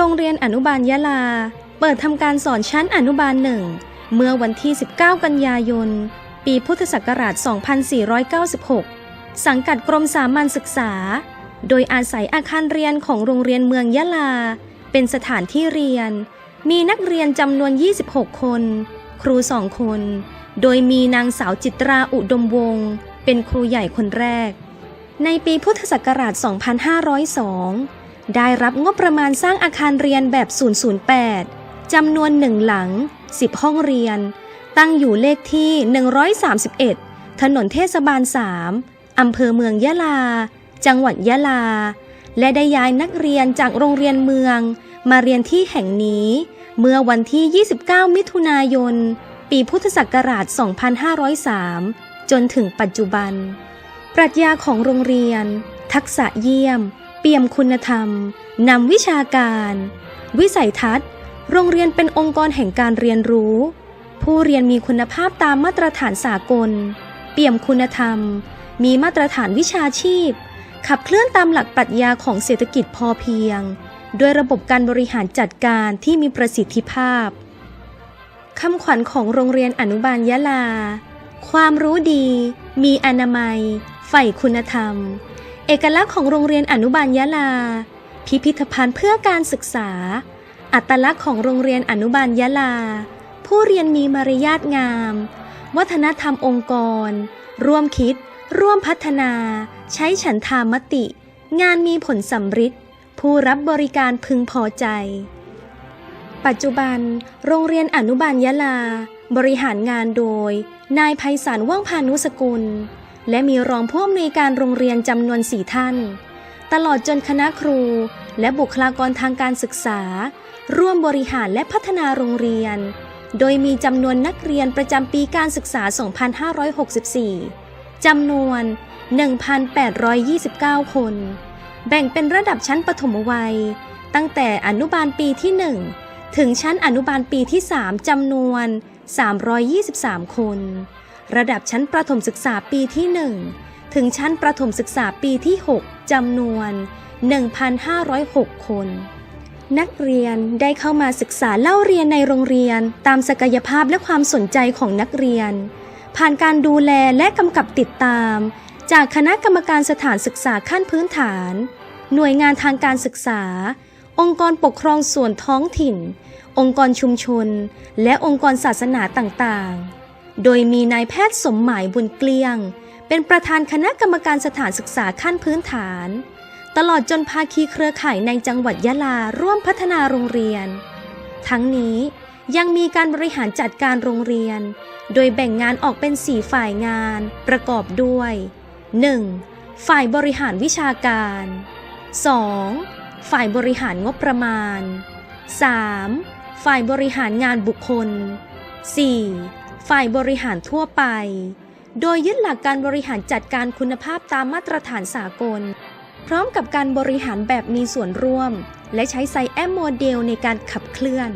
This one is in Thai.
โรงเรียนอนุบาลยะลา เปิดทำการสอนชั้นอนุบาลหนึ่งเมื่อวันที่ 19 กันยายน ปีพุทธศักราช 2496 สังกัดกรมสามัญศึกษา โดยอาศัยอาคารเรียนของโรงเรียนเมืองยะลา เป็นสถานที่เรียน มีนักเรียนจำนวน 26 คน ครูสองคน โดยมีนางสาวจิตราอุดมวงศ์เป็นครูใหญ่คนแรก ในปีพุทธศักราช 2502 ได้รับงบประมาณสร้างอาคารเรียนแบบ 008 จำนวนหนึ่งหลัง 10 ห้องเรียน ตั้งอยู่เลขที่ 131 ถนนเทศบาล 3 อำเภอเมืองยะลา จังหวัดยะลา และได้ย้ายนักเรียนจากโรงเรียนเมือง มาเรียนที่แห่งนี้ เมื่อวันที่ 29 มิถุนายน ปีพุทธศักราช 2503 จนถึงปัจจุบัน ปรัชญาของโรงเรียน ทักษะเยี่ยม เปี่ยมคุณธรรม นำวิชาการ วิสัยทัศน์ โรงเรียนเป็นองค์กรแห่งการเรียนรู้ ผู้เรียนมีคุณภาพตามมาตรฐานสากล เปี่ยมคุณธรรม มีมาตรฐานวิชาชีพ ขับเคลื่อนตามหลักปรัชญาของเศรษฐกิจพอเพียง ด้วยระบบการบริหารจัดการที่มีประสิทธิภาพคำขวัญของโรงเรียนอนุบาลยะลา ความรู้ดี มีอนามัย ใฝ่คุณธรรม เอกลักษณ์ของโรงเรียนอนุบาลยะลา พิพิธภัณฑ์เพื่อการศึกษา อัตลักษณ์ของโรงเรียนอนุบาลยะลา ผู้เรียนมีมารยาทงาม วัฒนธรรมองค์กร ร่วมคิด ร่วมพัฒนา ใช้ฉันทามติ งานมีผลสำฤทธิ์ผู้รับบริการพึงพอใจ ปัจจุบัน โรงเรียนอนุบาลยะลา บริหารงานโดย นายไพศาลว่างพานุสกุล และมีรองผู้อำนวยการโรงเรียนจำนวนสี่ท่าน ตลอดจนคณะครู และบุคลากรทางการศึกษา ร่วมบริหารและพัฒนาโรงเรียน โดยมีจำนวนนักเรียนประจำปีการศึกษา 2564 จำนวน 1,829 คน แบ่งเป็นระดับชั้นปฐมวัย ตั้งแต่อนุบาลปีที่ 1 ถึงชั้นอนุบาลปีที่ 3จำนวน 323 คน ระดับชั้นประถมศึกษาปีที่ 1 ถึงชั้นประถมศึกษาปีที่ 6จำนวน 1,506 คน นักเรียนได้เข้ามาศึกษาเล่าเรียนในโรงเรียนตามศักยภาพและความสนใจของนักเรียน ผ่านการดูแลและกำกับติดตาม จากคณะกรรมการสถานศึกษาขั้นพื้นฐาน หน่วยงานทางการศึกษา องค์กรปกครองส่วนท้องถิ่น องค์กรชุมชน และองค์กรศาสนาต่างๆ โดยมีนายแพทย์สมหมายบุญเกลี้ยง เป็นประธานคณะกรรมการสถานศึกษาขั้นพื้นฐาน ตลอดจนภาคีเครือข่ายในจังหวัดยะลาร่วมพัฒนาโรงเรียน ทั้งนี้ยังมีการบริหารจัดการโรงเรียน โดยแบ่งงานออกเป็น4ฝ่ายงาน ประกอบด้วย 1. ฝ่ายบริหารวิชาการ 2. ฝ่ายบริหารงบประมาณ 3. ฝ่ายบริหารงานบุคคล 4. ฝ่ายบริหารทั่วไป โดยยึดหลักการบริหารจัดการคุณภาพตามมาตรฐานสากล พร้อมกับการบริหารแบบมีส่วนร่วม และใช้ไซแอมโมเดลในการขับเคลื่อน